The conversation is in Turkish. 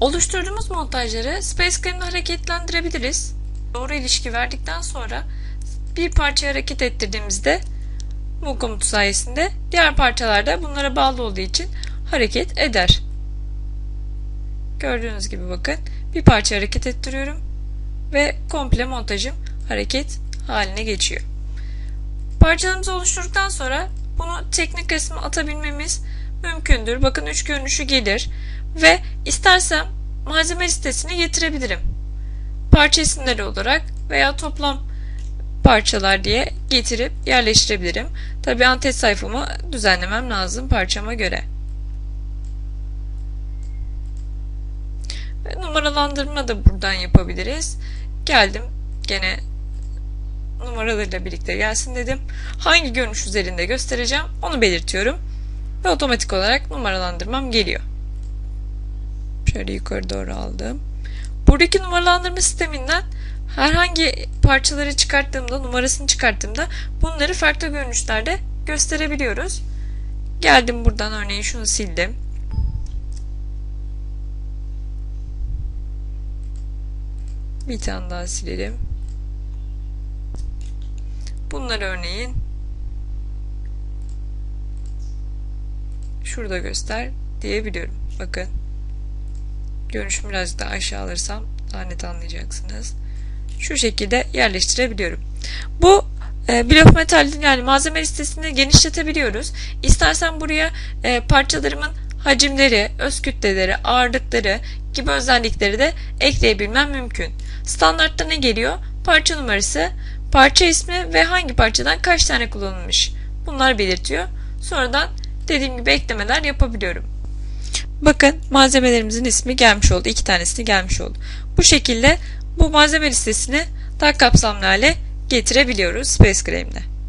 Oluşturduğumuz montajları Space Claim'le hareketlendirebiliriz. Doğru ilişki verdikten sonra bir parçayı hareket ettirdiğimizde bu komutu sayesinde diğer parçalarda bunlara bağlı olduğu için hareket eder. Gördüğünüz gibi bakın bir parça hareket ettiriyorum ve komple montajım hareket haline geçiyor. Parçalarımızı oluşturduktan sonra bunu teknik resme atabilmemiz mümkündür. Bakın üç görünüşü gelir ve istersem malzeme listesine getirebilirim. Parça isimleri olarak veya toplam parçalar diye getirip yerleştirebilirim. Tabi antet sayfamı düzenlemem lazım parçama göre. Ve numaralandırma da buradan yapabiliriz. Geldim gene numaralarıyla birlikte gelsin dedim. Hangi görünüş üzerinde göstereceğim onu belirtiyorum. Ve otomatik olarak numaralandırmam geliyor. Şöyle yukarı doğru aldım. Buradaki numaralandırma sisteminden herhangi parçaları çıkarttığımda, numarasını çıkarttığımda bunları farklı görünüşlerde gösterebiliyoruz. Geldim buradan örneğin şunu sildim. Bir tane daha silelim. Bunları örneğin şurada göster diyebiliyorum. Bakın. Görünüşümü biraz daha aşağı alırsam daha net anlayacaksınız. Şu şekilde yerleştirebiliyorum. Bu e, Bill of Metal'in yani malzeme listesini genişletebiliyoruz. İstersen buraya e, parçalarımın hacimleri, öz kütleleri, ağırlıkları gibi özellikleri de ekleyebilmem mümkün. Standartta ne geliyor? Parça numarası, parça ismi ve hangi parçadan kaç tane kullanılmış. Bunlar belirtiyor. Sonradan dediğim gibi eklemeler yapabiliyorum. Bakın malzemelerimizin ismi gelmiş oldu. İki tanesini gelmiş oldu. Bu şekilde bu malzeme listesini daha kapsamlı hale getirebiliyoruz Space Claim'de.